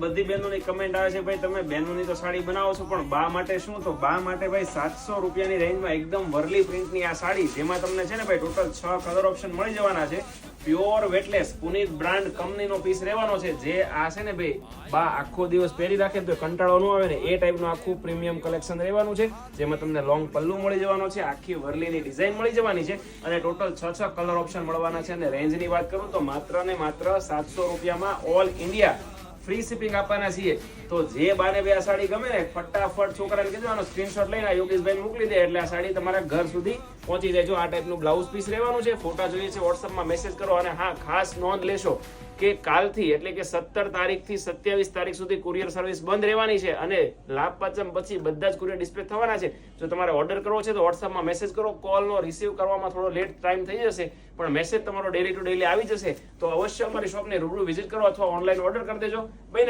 બધી બહેનોની કમેન્ટ આવે છે, ભાઈ, તમે બહેનોની તો સાડી બનાવો છો, પણ બા માટે શું? તો બા માટે, ભાઈ, સાતસો રૂપિયાની રેન્જમાં એકદમ વર્લી પ્રિન્ટની આ સાડી, જેમાં તમને છે ને, ભાઈ ટોટલ છ કલર ઓપ્શન મળી જવાના છે. પ્યોર વેટલેસ પુનીત બ્રાન્ડ કંપનીનો પીસ રહેવાનો છે, જે આ છે ને, ભાઈ, બા આખો દિવસ પહેરી રાખે તો કંટાળો ન આવે ને, એ ટાઈપનું આખું પ્રીમિયમ કલેક્શન રહેવાનું છે, જેમાં તમને લોંગ પલ્લુ મળી જવાનો છે, આખી વર્લીની ડિઝાઇન મળી જવાની છે, અને ટોટલ છ છ કલર ઓપ્શન મળવાના છે, અને રેન્જની વાત કરું તો માત્ર ને માત્ર સાતસો રૂપિયામાં ઓલ ઇન્ડિયા ફ્રી શિપિંગ આપવાના છીએ. તો જે બાને બે આ સાડી ગમે ને, ફટાફટ છોકરાને કીધું આનો સ્ક્રીનશોટ લઈને યોગેશભાઈ મોકલી દે, એટલે આ સાડી તમારા ઘર સુધી પહોંચી જાય. જો આ ટાઈપનું બ્લાઉઝ પીસ રહેવાનું છે, ફોટા જોઈએ છે વોટ્સઅપમાં મેસેજ કરો અને હા, ખાસ નોંધ લેશો. કે કાલથી એટલે કે સત્તર તારીખથી સત્યાવીસ તારીખ સુધી કુરિયર સર્વિસ બંધ રહેવાની છે અને લાભ પાચમ પછી બધા જ કુરિયર ડિસ્પેચ થવાના છે. જો તમારે ઓર્ડર કરવો છે તો વોટ્સઅપમાં મેસેજ કરો કોલનો રિસીવ કરવામાં થોડો લેટ ટાઈમ થઈ જશે, પણ મેસેજ તમારો ડેલી ટુ ડેલી આવી જશે. તો અવશ્ય અમારી શોપને રૂબરૂ વિઝિટ કરો અથવા ઓનલાઈન ઓર્ડર કરી દેજો. ભાઈ